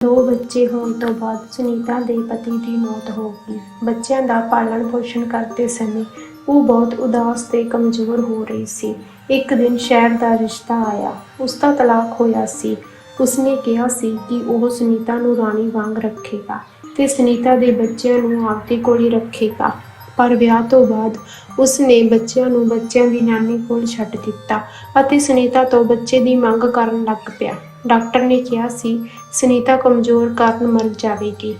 ਦੋ ਬੱਚੇ ਹੋਣ ਤੋਂ ਬਾਅਦ ਸੁਨੀਤਾ ਦੇ ਪਤੀ ਦੀ ਮੌਤ ਹੋ ਗਈ। ਬੱਚਿਆਂ ਦਾ ਪਾਲਣ ਪੋਸ਼ਣ ਕਰਦੇ ਸਮੇਂ ਉਹ ਬਹੁਤ ਉਦਾਸ ਤੇ ਕਮਜ਼ੋਰ ਹੋ ਰਹੀ ਸੀ। ਇੱਕ ਦਿਨ ਸ਼ਹਿਰ ਦਾ ਰਿਸ਼ਤਾ ਆਇਆ। ਉਸ ਦਾ ਤਲਾਕ ਹੋਇਆ ਸੀ। ਉਸਨੇ ਕਿਹਾ ਸੀ ਕਿ ਉਹ ਸੁਨੀਤਾ ਨੂੰ ਰਾਣੀ ਵਾਂਗ ਰੱਖੇਗਾ ਤੇ ਸੁਨੀਤਾ ਦੇ ਬੱਚਿਆਂ ਨੂੰ ਆਪਦੇ ਕੋਲ ਹੀ ਰੱਖੇਗਾ। ਪਰ ਵਿਆਹ ਤੋਂ ਬਾਅਦ ਉਸਨੇ ਬੱਚਿਆਂ ਨੂੰ ਬੱਚਿਆਂ ਦੀ ਨਾਨੀ ਕੋਲ ਛੱਡ ਦਿੱਤਾ ਅਤੇ ਸੁਨੀਤਾ ਤੋਂ ਬੱਚੇ ਦੀ ਮੰਗ ਕਰਨ ਲੱਗ ਪਿਆ। ਡਾਕਟਰ ਨੇ ਕਿਹਾ ਸੀ, ਸੁਨੀਤਾ ਕਮਜ਼ੋਰ ਕਾਰਨ ਮਰ ਜਾਵੇਗੀ।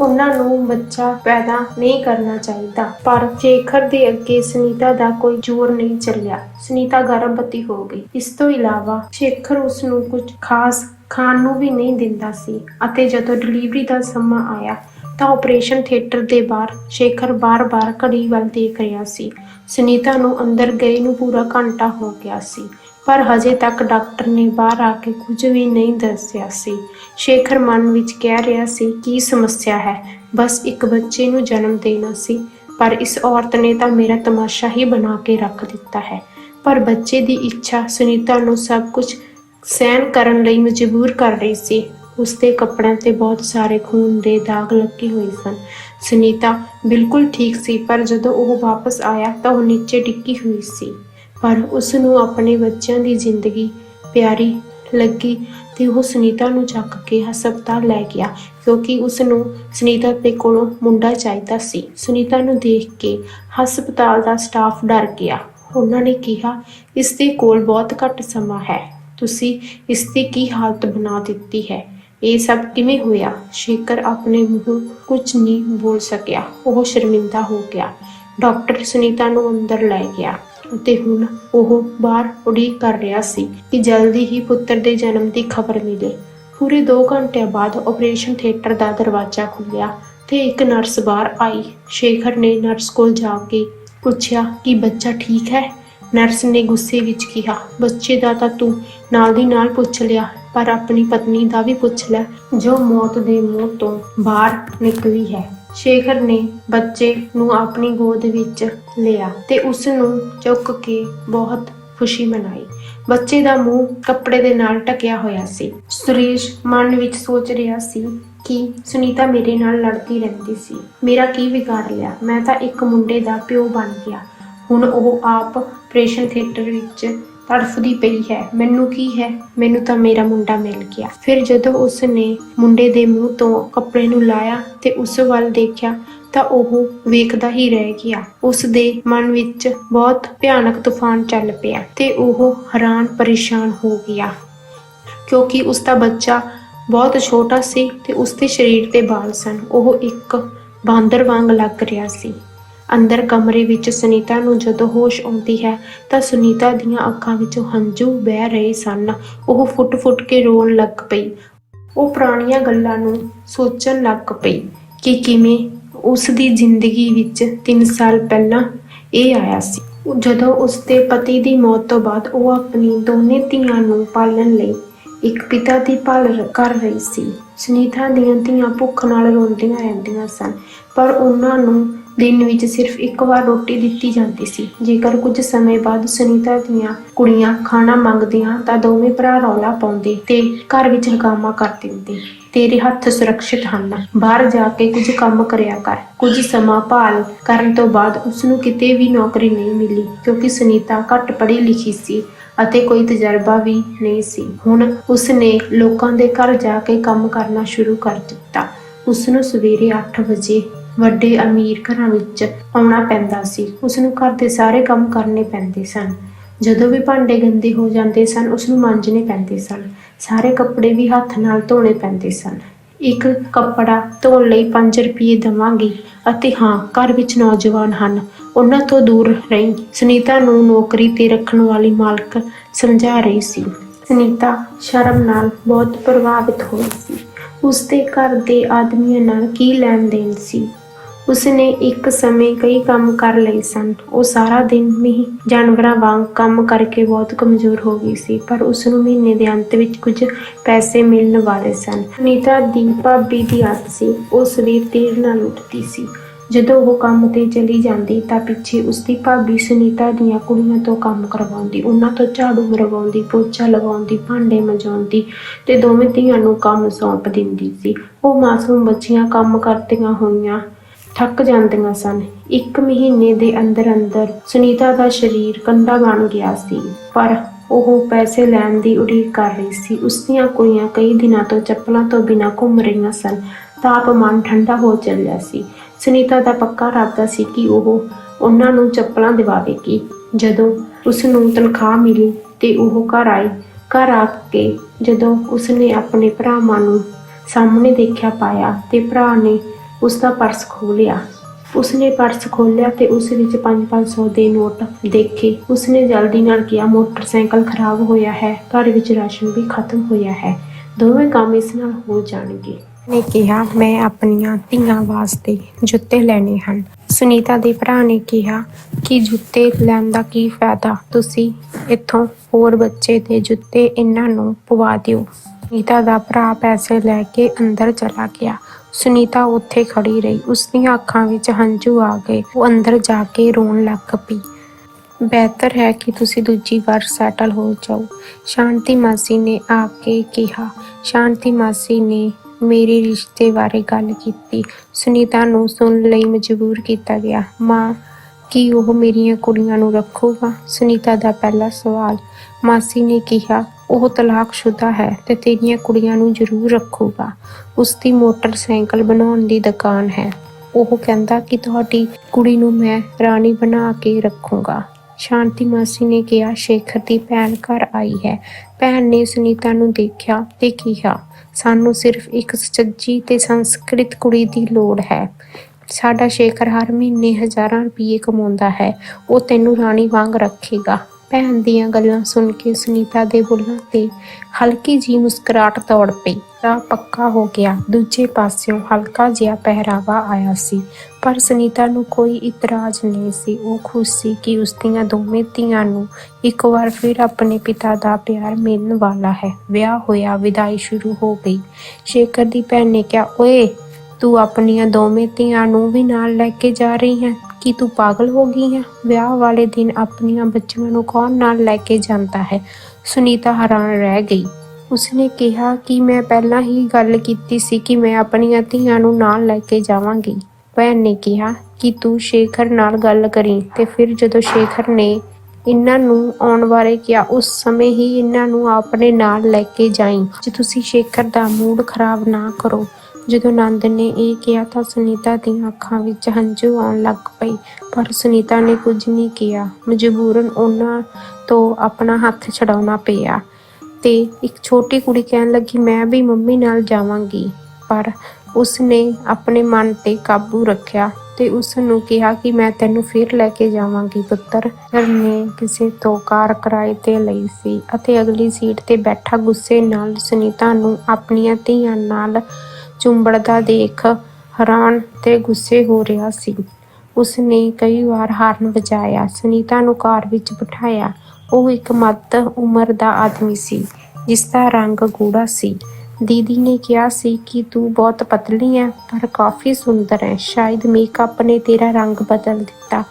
ਉਹਨਾਂ ਨੂੰ ਬੱਚਾ ਪੈਦਾ ਨਹੀਂ ਕਰਨਾ ਚਾਹੀਦਾ, ਪਰ ਸ਼ੇਖਰ ਦੇ ਅੱਗੇ ਸੁਨੀਤਾ ਦਾ ਕੋਈ ਜ਼ੋਰ ਨਹੀਂ ਚੱਲਿਆ। ਸੁਨੀਤਾ ਗਰਭਵਤੀ ਹੋ ਗਈ। ਇਸ ਤੋਂ ਇਲਾਵਾ ਸ਼ੇਖਰ ਉਸ ਨੂੰ ਕੁਝ ਖਾਸ ਖਾਣ ਨੂੰ ਵੀ ਨਹੀਂ ਦਿੰਦਾ ਸੀ ਅਤੇ ਜਦੋਂ ਡਿਲੀਵਰੀ ਦਾ ਸਮਾਂ ਆਇਆ ਤਾਂ ਆਪਰੇਸ਼ਨ ਥੀਏਟਰ ਦੇ ਬਾਹਰ ਸ਼ੇਖਰ ਬਾਰ-ਬਾਰ ਘੜੀ ਵੱਲ ਦੇਖ ਰਿਹਾ ਸੀ। ਸੁਨੀਤਾ ਨੂੰ ਅੰਦਰ ਗਏ ਨੂੰ ਪੂਰਾ ਘੰਟਾ ਹੋ ਗਿਆ ਸੀ। ਪਰ ਹਜੇ ਤੱਕ ਡਾਕਟਰ ਨੇ ਬਾਹਰ ਆ ਕੇ ਕੁਝ ਵੀ ਨਹੀਂ ਦੱਸਿਆ ਸੀ। ਸ਼ੇਖਰ ਮਨ ਵਿੱਚ ਕਹਿ ਰਿਹਾ ਸੀ, ਕੀ ਸਮੱਸਿਆ ਹੈ? ਬਸ ਇੱਕ ਬੱਚੇ ਨੂੰ ਜਨਮ ਦੇਣਾ ਸੀ। ਪਰ ਇਸ ਔਰਤ ਨੇ ਤਾਂ ਮੇਰਾ ਤਮਾਸ਼ਾ ਹੀ ਬਣਾ ਕੇ ਰੱਖ ਦਿੱਤਾ ਹੈ। ਪਰ ਬੱਚੇ ਦੀ ਇੱਛਾ ਸੁਨੀਤਾ ਨੂੰ ਸਭ ਕੁਝ ਸਹਿਣ ਕਰਨ ਲਈ ਮਜਬੂਰ ਕਰ ਰਹੀ ਸੀ। ਉਸਦੇ ਕੱਪੜਿਆਂ ਤੇ ਬਹੁਤ ਸਾਰੇ ਖੂਨ ਦੇ ਦਾਗ ਲੱਗੇ ਹੋਏ ਸਨ। ਸੁਨੀਤਾ ਬਿਲਕੁਲ ਠੀਕ ਸੀ, ਪਰ ਜਦੋਂ ਉਹ ਵਾਪਸ ਆਇਆ ਤਾਂ ਉਹ ਨੀਚੇ ਡਿੱਗੀ ਹੋਈ ਸੀ। ਪਰ ਉਸ ਨੂੰ ਆਪਣੇ ਬੱਚਿਆਂ ਦੀ ਜ਼ਿੰਦਗੀ ਪਿਆਰੀ ਲੱਗੀ ਤੇ ਉਹ ਸੁਨੀਤਾ ਨੂੰ ਚੱਕ ਕੇ ਹਸਪਤਾਲ ਲੈ ਗਿਆ ਕਿਉਂਕਿ ਉਸ ਨੂੰ ਸੁਨੀਤਾ ਦੇ ਕੋਲੋਂ ਮੁੰਡਾ ਚਾਹੀਦਾ ਸੀ। ਸੁਨੀਤਾ ਨੂੰ ਦੇਖ ਕੇ ਹਸਪਤਾਲ ਦਾ ਸਟਾਫ ਡਰ ਗਿਆ। ਉਹਨਾਂ ਨੇ ਕਿਹਾ, ਇਸ ਦੇ ਕੋਲ ਬਹੁਤ ਘੱਟ ਸਮਾਂ ਹੈ। ਤੁਸੀਂ ਇਸ ਦੀ ਕੀ ਹਾਲਤ ਬਣਾ ਦਿੱਤੀ ਹੈ? ਇਹ ਸਭ ਕਿਵੇਂ ਹੋਇਆ? ਸ਼ੇਖਰ ਆਪਣੇ ਮੂੰਹੋਂ ਕੁਝ ਨਹੀਂ ਬੋਲ ਸਕਿਆ। ਉਹ ਸ਼ਰਮਿੰਦਾ ਹੋ ਗਿਆ। ਡਾਕਟਰ ਸੁਨੀਤਾ ਨੂੰ ਅੰਦਰ ਲੈ ਗਿਆ। ਅਤੇ ਹੁਣ ਉਹ ਬਾਹਰ ਉਡੀਕ ਕਰ ਰਿਹਾ ਸੀ ਕਿ ਜਲਦੀ ਹੀ ਪੁੱਤਰ ਦੇ ਜਨਮ ਦੀ ਖਬਰ ਮਿਲੇ। ਪੂਰੇ 2 ਘੰਟਿਆਂ ਬਾਅਦ ਆਪਰੇਸ਼ਨ ਥੀਏਟਰ ਦਾ ਦਰਵਾਜ਼ਾ ਖੁੱਲਿਆ ਤੇ ਇੱਕ ਨਰਸ ਬਾਹਰ ਆਈ। ਸ਼ੇਖਰ ਨੇ ਨਰਸ ਕੋਲ ਜਾ ਕੇ ਪੁੱਛਿਆ ਕਿ ਬੱਚਾ ਠੀਕ ਹੈ? ਨਰਸ ਨੇ ਗੁੱਸੇ ਵਿੱਚ ਕਿਹਾ, ਬੱਚੇ ਦਾ ਤਾਂ ਤੂੰ ਨਾਲ ਦੀ ਨਾਲ ਪੁੱਛ ਲਿਆ, ਪਰ ਆਪਣੀ ਪਤਨੀ ਦਾ ਵੀ ਪੁੱਛ ਲੈ, ਜੋ ਮੌਤ ਦੇ ਮੂੰਹ ਤੋਂ ਬਾਹਰ ਨਿਕਲੀ ਹੈ। ਸ਼ੇਖਰ ਨੇ ਬੱਚੇ ਨੂੰ ਆਪਣੀ ਗੋਦ ਵਿੱਚ ਲਿਆ ਤੇ ਉਸ ਨੂੰ ਚੁੱਕ ਕੇ ਬਹੁਤ ਖੁਸ਼ੀ ਮਨਾਈ। ਬੱਚੇ ਦਾ ਮੂੰਹ ਕੱਪੜੇ ਦੇ ਨਾਲ ਢਕਿਆ ਹੋਇਆ ਸੀ। ਸੁਰੇਸ਼ ਮਨ ਵਿੱਚ ਸੋਚ ਰਿਹਾ ਸੀ ਕਿ ਸੁਨੀਤਾ ਮੇਰੇ ਨਾਲ ਲੜਦੀ ਰਹਿੰਦੀ ਸੀ। ਮੇਰਾ ਕੀ ਵਿਗਾੜ ਲਿਆ? ਮੈਂ ਤਾਂ ਇੱਕ ਮੁੰਡੇ ਦਾ ਪਿਓ ਬਣ ਗਿਆ। ਹੁਣ ਉਹ ਆਪ ਆਪਰੇਸ਼ਨ ਥੀਏਟਰ ਵਿੱਚ ਤੜਫਦੀ ਪਈ ਹੈ। ਮੈਨੂੰ ਕੀ ਹੈ? ਮੈਨੂੰ ਤਾਂ ਮੇਰਾ ਮੁੰਡਾ ਮਿਲ ਗਿਆ। ਫਿਰ ਜਦੋਂ ਉਸ ਨੇ ਮੁੰਡੇ ਦੇ ਮੂੰਹ ਤੋਂ ਕੱਪੜੇ ਨੂੰ ਲਾਇਆ ਤੇ ਉਸ ਵੱਲ ਦੇਖਿਆ ਤਾਂ ਉਹ ਵੇਖਦਾ ਹੀ ਰਹਿ ਗਿਆ। ਉਸ ਦੇ ਮਨ ਵਿੱਚ ਬਹੁਤ ਭਿਆਨਕ ਤੂਫਾਨ ਚੱਲ ਪਿਆ ਤੇ ਉਹ ਹੈਰਾਨ ਪਰੇਸ਼ਾਨ ਹੋ ਗਿਆ ਕਿਉਂਕਿ ਉਸ ਦਾ ਬੱਚਾ ਬਹੁਤ ਛੋਟਾ ਸੀ ਤੇ ਉਸ ਦੇ ਸਰੀਰ ਤੇ ਵਾਲ ਸਨ। ਉਹ ਇੱਕ ਬਾਂਦਰ ਵਾਂਗ ਲੱਗ ਰਿਹਾ ਸੀ। ਅੰਦਰ ਕਮਰੇ ਵਿੱਚ ਸੁਨੀਤਾ ਨੂੰ ਜਦੋਂ ਹੋਸ਼ ਆਉਂਦੀ ਹੈ, ਤਾਂ ਸੁਨੀਤਾ ਦੀਆਂ ਅੱਖਾਂ ਵਿੱਚੋਂ ਹੰਝੂ ਵਹਿ ਰਹੇ ਸਨ। ਉਹ ਫੁੱਟ-ਫੁੱਟ ਕੇ ਰੋਣ ਲੱਗ ਪਈ। ਉਹ ਪੁਰਾਣੀਆਂ ਗੱਲਾਂ ਨੂੰ ਸੋਚਣ ਲੱਗ ਪਈ ਕਿ ਕਿਵੇਂ ਉਸ ਦੀ ਜ਼ਿੰਦਗੀ ਵਿੱਚ 3 ਸਾਲ ਪਹਿਲਾਂ ਇਹ ਆਇਆ ਸੀ। ਜਦੋਂ ਉਸ ਦੇ ਪਤੀ ਦੀ ਮੌਤ ਤੋਂ ਬਾਅਦ ਉਹ ਆਪਣੀ ਦੋਨੇ ਧੀਆਂ ਨੂੰ ਪਾਲਣ ਲਈ ਇੱਕ ਪਿਤਾ ਦੀ ਭਾਲ ਕਰ ਰਹੀ ਸੀ, ਸੁਨੀਤਾ ਦੀਆਂ ਧੀਆਂ ਭੁੱਖ ਨਾਲ ਰੋਂਦੀਆਂ ਰਹਿੰਦੀਆਂ ਸਨ, ਪਰ ਉਹਨਾਂ ਨੂੰ ਦਿਨ ਵਿੱਚ ਸਿਰਫ ਇੱਕ ਵਾਰ ਰੋਟੀ ਦਿੱਤੀ ਜਾਂਦੀ ਸੀ। ਜੇਕਰ ਕੁਝ ਸਮੇਂ ਬਾਅਦ ਸੁਨੀਤਾ ਦੀਆਂ ਕੁੜੀਆਂ ਖਾਣਾ ਮੰਗਦੀਆਂ ਤਾਂ ਦੋਵੇਂ ਭਰਾ ਰੌਲਾ ਪਾਉਂਦੇ ਤੇ ਘਰ ਵਿੱਚ ਹੰਗਾਮਾ ਕਰ ਦਿੰਦੇ। ਤੇਰੇ ਹੱਥ ਸੁਰੱਖਿਅਤ ਹਨ। ਬਾਹਰ ਜਾ ਕੇ ਕੁਝ ਕੰਮ ਕਰਿਆ ਕਰ। ਕੁਝ ਸਮਾਂ ਭਾਲ ਕਰਨ ਤੋਂ ਬਾਅਦ ਉਸ ਨੂੰ ਕਿਤੇ ਵੀ ਨੌਕਰੀ ਨਹੀਂ ਮਿਲੀ, ਕਿਉਂਕਿ ਸੁਨੀਤਾ ਘੱਟ ਪੜ੍ਹੀ ਲਿਖੀ ਸੀ ਅਤੇ ਕੋਈ ਤਜਰਬਾ ਵੀ ਨਹੀਂ ਸੀ। ਹੁਣ ਉਸ ਨੇ ਲੋਕਾਂ ਦੇ ਘਰ ਜਾ ਕੇ ਕੰਮ ਕਰਨਾ ਸ਼ੁਰੂ ਕਰ ਦਿੱਤਾ। ਉਸ ਨੂੰ ਸਵੇਰੇ 8 ਵਜੇ ਵੱਡੇ ਅਮੀਰ ਘਰਾਂ ਵਿੱਚ ਆਉਣਾ ਪੈਂਦਾ ਸੀ। ਉਸ ਨੂੰ ਘਰ ਦੇ ਸਾਰੇ ਕੰਮ ਕਰਨੇ ਪੈਂਦੇ ਸਨ। ਜਦੋਂ ਵੀ ਭਾਂਡੇ ਗੰਦੇ ਹੋ ਜਾਂਦੇ ਸਨ ਉਸ ਨੂੰ ਮਾਂਜਣੇ ਪੈਂਦੇ ਸਨ। ਸਾਰੇ ਕੱਪੜੇ ਵੀ ਹੱਥ ਨਾਲ ਧੋਣੇ ਪੈਂਦੇ ਸਨ। ਇੱਕ ਕੱਪੜਾ ਧੋਣ ਲਈ 5 ਰੁਪਏ ਦਵਾਂਗੀ ਅਤੇ ਹਾਂ, ਘਰ ਵਿੱਚ ਨੌਜਵਾਨ ਹਨ। ਉਹਨਾਂ ਤੋਂ ਦੂਰ ਰਹੀ। ਸੁਨੀਤਾ ਨੂੰ ਨੌਕਰੀ ਤੇ ਰੱਖਣ ਵਾਲੀ ਮਾਲਕ ਸਮਝਾ ਰਹੀ ਸੀ। ਸੁਨੀਤਾ ਸ਼ਰਮ ਨਾਲ ਬਹੁਤ ਪ੍ਰਭਾਵਿਤ ਹੋਈ ਸੀ। ਉਸ ਦੇ ਘਰ ਦੇ ਆਦਮੀਆਂ ਨਾਲ ਕੀ ਲੈਣ ਦੇਣ ਸੀ? ਉਸਨੇ ਇੱਕ ਸਮੇਂ ਕਈ ਕੰਮ ਕਰ ਲਏ ਸਨ। ਉਹ ਸਾਰਾ ਦਿਨ ਵੀ ਜਾਨਵਰਾਂ ਵਾਂਗ ਕੰਮ ਕਰਕੇ ਬਹੁਤ ਕਮਜ਼ੋਰ ਹੋ ਗਈ ਸੀ, ਪਰ ਉਸ ਨੂੰ ਮਹੀਨੇ ਦੇ ਅੰਤ ਵਿੱਚ ਕੁਝ ਪੈਸੇ ਮਿਲਣ ਵਾਲੇ ਸਨ। ਨੀਤਾ ਦੀ ਭਾਬੀ ਦੀ ਆਦਤ ਸੀ, ਉਹ ਸਵੇਰ ਦੇਰ ਨਾਲ ਉੱਠਦੀ ਸੀ। ਜਦੋਂ ਉਹ ਕੰਮ ਤੇ ਚਲੀ ਜਾਂਦੀ ਤਾਂ ਪਿੱਛੇ ਉਸਦੀ ਭਾਬੀ ਸੁਨੀਤਾ ਦੀਆਂ ਕੁੜੀਆਂ ਤੋਂ ਕੰਮ ਕਰਵਾਉਂਦੀ, ਉਹਨਾਂ ਤੋਂ ਝਾੜੂ ਮਰਵਾਉਂਦੀ, ਪੋਚਾ ਲਗਾਉਂਦੀ ਭਾਂਡੇ ਮਜਾਉਂਦੀ ਤੇ ਦੋਵੇਂ ਧੀਆਂ ਨੂੰ ਕੰਮ ਸੌਂਪ ਦਿੰਦੀ ਸੀ। ਉਹ ਮਾਸੂਮ ਬੱਚੀਆਂ ਕੰਮ ਕਰਦੀਆਂ ਹੋਈਆਂ ਥੱਕ ਜਾਂਦੀਆਂ ਸਨ। ਇੱਕ ਮਹੀਨੇ ਦੇ ਅੰਦਰ ਅੰਦਰ ਸੁਨੀਤਾ ਦਾ ਸਰੀਰ ਕੰਡਾ ਬਣ ਗਿਆ ਸੀ, ਪਰ ਉਹ ਪੈਸੇ ਲੈਣ ਦੀ ਉਡੀਕ ਕਰ ਰਹੀ ਸੀ। ਉਸ ਦੀਆਂ ਕੁੜੀਆਂ ਕਈ ਦਿਨਾਂ ਤੋਂ ਚੱਪਲਾਂ ਤੋਂ ਬਿਨਾਂ ਘੁੰਮ ਰਹੀਆਂ ਸਨ। ਤਾਪਮਾਨ ਠੰਡਾ ਹੋ ਚੱਲਿਆ ਸੀ। ਸੁਨੀਤਾ ਦਾ ਪੱਕਾ ਇਰਾਦਾ ਸੀ ਕਿ ਉਹ ਉਹਨਾਂ ਨੂੰ ਚੱਪਲਾਂ ਦਿਵਾਵੇਗੀ। ਜਦੋਂ ਉਸ ਨੂੰ ਤਨਖਾਹ ਮਿਲੀ ਤੇ ਉਹ ਘਰ ਆਈ, ਘਰ ਆ ਕੇ ਜਦੋਂ ਉਸਨੇ ਆਪਣੇ ਭਰਾਵਾਂ ਨੂੰ ਸਾਹਮਣੇ ਦੇਖਿਆ ਪਾਇਆ ਤੇ ਭਰਾ ਨੇ ਉਸ ਦਾ ਪਰਸ ਖੋਲ੍ਹਿਆ ਉਸਨੇ ਪਰਸ ਖੋਲ੍ਹਿਆ ਤੇ ਉਸ ਵਿੱਚ 5-500 ਦੇ ਨੋਟ ਦੇਖੇ। ਉਸਨੇ ਜਲਦੀ ਨਾਲ ਕਿਹਾ, ਮੋਟਰਸਾਈਕਲ ਖਰਾਬ ਹੋਇਆ ਹੈ, ਘਰ ਵਿੱਚ ਰਾਸ਼ਨ ਵੀ ਖਤਮ ਹੋਇਆ ਹੈ। ਦੋਵੇਂ ਕੰਮ ਇਸ ਨਾਲ ਹੋ ਜਾਣਗੇ। ਨੇ ਕਿਹਾ, ਮੈਂ ਆਪਣੀਆਂ ਧੀਆਂ ਵਾਸਤੇ ਜੁੱਤੇ ਲੈਣੇ ਹਨ। ਸੁਨੀਤਾ ਦੇ ਭਰਾ ਨੇ ਕਿਹਾ, ਕਿ ਜੁੱਤੇ ਲੈਣ ਦਾ ਕੀ ਫਾਇਦਾ? ਤੁਸੀਂ ਇੱਥੋਂ ਹੋਰ ਬੱਚੇ ਦੇ ਜੁੱਤੇ ਇਹਨਾਂ ਨੂੰ ਪਵਾ ਦਿਓ। ਸੁਨੀਤਾ ਦਾ ਭਰਾ ਪੈਸੇ ਲੈ ਕੇ ਅੰਦਰ ਚਲਾ ਗਿਆ। ਸੁਨੀਤਾ ਉੱਥੇ ਖੜੀ ਰਹੀ। ਉਸ ਦੀਆਂ ਅੱਖਾਂ ਵਿੱਚ ਹੰਝੂ ਆ ਗਏ। ਉਹ ਅੰਦਰ ਜਾ ਕੇ ਰੋਣ ਲੱਗ ਪਈ। ਬਿਹਤਰ ਹੈ ਕਿ ਤੁਸੀਂ ਦੂਜੀ ਵਾਰ ਸੈਟਲ ਹੋ ਜਾਓ। ਸ਼ਾਂਤੀ ਮਾਸੀ ਨੇ ਆ ਕੇ ਕਿਹਾ। ਸ਼ਾਂਤੀ ਮਾਸੀ ਨੇ ਮੇਰੇ ਰਿਸ਼ਤੇ ਬਾਰੇ ਗੱਲ ਕੀਤੀ। ਸੁਨੀਤਾ ਨੂੰ ਸੁਣਨ ਲਈ ਮਜਬੂਰ ਕੀਤਾ ਗਿਆ। ਮਾਂ, ਕੀ ਉਹ ਮੇਰੀਆਂ ਕੁੜੀਆਂ ਨੂੰ ਰੱਖੂਗਾ? ਸੁਨੀਤਾ ਦਾ ਪਹਿਲਾ ਸਵਾਲ ਮਾਸੀ ਨੇ ਕਿਹਾ। ਉਹ ਤਲਾਕਸ਼ੁਦਾ ਹੈ ਤੇ ਤੇਰੀਆਂ ਕੁੜੀਆਂ ਨੂੰ ਜ਼ਰੂਰ ਰੱਖੂਗਾ। ਉਸ ਦੀ ਮੋਟਰਸਾਈਕਲ ਬਣਾਉਣ ਦੀ ਦੁਕਾਨ ਹੈ। ਉਹ ਕਹਿੰਦਾ ਕਿ ਤੁਹਾਡੀ ਕੁੜੀ ਨੂੰ ਮੈਂ ਰਾਣੀ ਬਣਾ ਕੇ ਰੱਖੂੰਗਾ। ਸ਼ਾਂਤੀ ਮਾਸੀ ਨੇ ਕਿਹਾ, ਸ਼ੇਖਰ ਦੀ ਭੈਣ ਘਰ ਆਈ ਹੈ। ਭੈਣ ਨੇ ਸੁਨੀਤਾ ਨੂੰ ਦੇਖਿਆ ਤੇ ਕਿਹਾ, ਸਾਨੂੰ ਸਿਰਫ ਇੱਕ ਸੁਚੱਜੀ ਤੇ ਸੰਸਕ੍ਰਿਤ ਕੁੜੀ ਦੀ ਲੋੜ ਹੈ। ਸਾਡਾ ਸ਼ੇਖਰ ਹਰ ਮਹੀਨੇ ਹਜ਼ਾਰਾਂ ਰੁਪਏ ਕਮਾਉਂਦਾ ਹੈ। ਉਹ ਤੈਨੂੰ ਰਾਣੀ ਵਾਂਗ ਰੱਖੇਗਾ। ਭੈਣ ਦੀਆਂ ਗੱਲਾਂ ਸੁਣ ਕੇ ਸੁਨੀਤਾ ਦੇ ਬੁੱਲਾਂ ਤੇ ਹਲਕੀ ਜੀ ਮੁਸਕਰਾਹਟ ਦੌੜ ਪਈ। ਤਾਂ ਪੱਕਾ ਹੋ ਗਿਆ। ਦੂਜੇ ਪਾਸਿਓਂ ਹਲਕਾ ਜਿਹਾ ਪਹਿਰਾਵਾ ਆਇਆ ਸੀ, ਪਰ ਸੁਨੀਤਾ ਨੂੰ ਕੋਈ ਇਤਰਾਜ਼ ਨਹੀਂ ਸੀ। ਉਹ ਖੁਸ਼ ਸੀ ਕਿ ਉਸ ਦੀਆਂ ਦੋਵੇਂ ਧੀਆਂ ਨੂੰ ਇੱਕ ਵਾਰ ਫਿਰ ਆਪਣੇ ਪਿਤਾ ਦਾ ਪਿਆਰ ਮਿਲਣ ਵਾਲਾ ਹੈ। ਵਿਆਹ ਹੋਇਆ, ਵਿਦਾਈ ਸ਼ੁਰੂ ਹੋ ਗਈ। ਸ਼ੇਖਰ ਦੀ ਭੈਣ ਨੇ ਕਿਹਾ, ਓਏ, ਤੂੰ ਆਪਣੀਆਂ ਦੋਵੇਂ ਧੀਆਂ ਨੂੰ ਵੀ ਨਾਲ ਲੈ ਕੇ ਜਾ ਰਹੀ ਹੈ? ਕੀ ਤੂੰ ਪਾਗਲ ਹੋ ਗਈ ਹੈ? ਵਿਆਹ ਵਾਲੇ ਦਿਨ ਆਪਣੀਆਂ ਬੱਚੀਆਂ ਨੂੰ ਕੌਣ ਨਾਲ ਲੈ ਕੇ ਜਾਂਦਾ ਹੈ? ਸੁਨੀਤਾ ਹੈਰਾਨ ਰਹਿ ਗਈ। ਉਸਨੇ ਕਿਹਾ ਕਿ ਮੈਂ ਪਹਿਲਾਂ ਹੀ ਗੱਲ ਕੀਤੀ ਸੀ ਕਿ ਮੈਂ ਆਪਣੀਆਂ ਧੀਆਂ ਨੂੰ ਨਾਲ ਲੈ ਕੇ ਜਾਵਾਂਗੀ। ਭੈਣ ਨੇ ਕਿਹਾ ਕਿ ਤੂੰ ਸ਼ੇਖਰ ਨਾਲ ਗੱਲ ਕਰੀ ਤੇ ਫਿਰ ਜਦੋਂ ਸ਼ੇਖਰ ਨੇ ਇਹਨਾਂ ਨੂੰ ਆਉਣ ਬਾਰੇ ਕਿਹਾ, ਉਸ ਸਮੇਂ ਹੀ ਇਹਨਾਂ ਨੂੰ ਆਪਣੇ ਨਾਲ ਲੈ ਕੇ ਜਾਈਂ। ਜੇ ਤੁਸੀਂ ਸ਼ੇਖਰ ਦਾ ਮੂਡ ਖਰਾਬ ਨਾ ਕਰੋ ਜਦੋਂ ਨੰਦ ਨੇ ਇਹ ਕਿਹਾ ਤਾਂ ਸੁਨੀਤਾ ਦੀਆਂ ਅੱਖਾਂ ਵਿੱਚ ਹੰਝੂ ਆਉਣ ਲੱਗ ਪਈ, ਪਰ ਸੁਨੀਤਾ ਨੇ ਕੁਝ ਨਹੀਂ ਕਿਹਾ। ਮਜਬੂਰਨ ਉਹਨਾਂ ਤੋਂ ਆਪਣਾ ਹੱਥ ਛਡਾਉਣਾ ਪਿਆ ਤੇ ਇੱਕ ਛੋਟੀ ਕੁੜੀ ਕਹਿਣ ਲੱਗੀ, ਮੈਂ ਵੀ ਮੰਮੀ ਨਾਲ ਜਾਵਾਂਗੀ। ਪਰ ਉਸਨੇ ਆਪਣੇ ਮਨ ਤੇ ਕਾਬੂ ਰੱਖਿਆ ਤੇ ਉਸ ਨੂੰ ਕਿਹਾ ਕਿ ਮੈਂ ਤੈਨੂੰ ਫਿਰ ਲੈ ਕੇ ਜਾਵਾਂਗੀ, ਪੁੱਤਰ। ਸਰ ਨੇ ਕਿਸੇ ਤੋਂ ਕਾਰ ਕਿਰਾਏ ਤੇ ਲਈ ਸੀ ਅਤੇ ਅਗਲੀ ਸੀਟ ਤੇ ਬੈਠਾ ਗੁੱਸੇ ਨਾਲ ਸੁਨੀਤਾ ਨੂੰ ਆਪਣੀਆਂ ਧੀਆਂ ਨਾਲ ਚੁੰਬੜਦਾ ਦੇਖ ਹੈਰਾਨ ਤੇ ਗੁੱਸੇ ਹੋ ਰਿਹਾ ਸੀ। ਉਸਨੇ ਕਈ ਵਾਰ ਹਾਰਨ ਵਜਾਇਆ, ਸੁਨੀਤਾ ਨੂੰ ਕਾਰ ਵਿੱਚ ਬਿਠਾਇਆ। ਉਹ ਇੱਕ ਮੱਧ ਉਮਰ ਦਾ ਆਦਮੀ ਸੀ, ਜਿਸ ਦਾ ਰੰਗ ਗੂੜਾ ਸੀ। ਦੀਦੀ ਨੇ ਕਿਹਾ ਸੀ ਕਿ ਤੂੰ ਬਹੁਤ ਪਤਲੀ ਹੈ ਪਰ ਕਾਫੀ ਸੁੰਦਰ ਹੈ ਸ਼ਾਇਦ ਮੇਕਅਪ ਨੇ ਤੇਰਾ ਰੰਗ ਬਦਲ ਦਿੱਤਾ।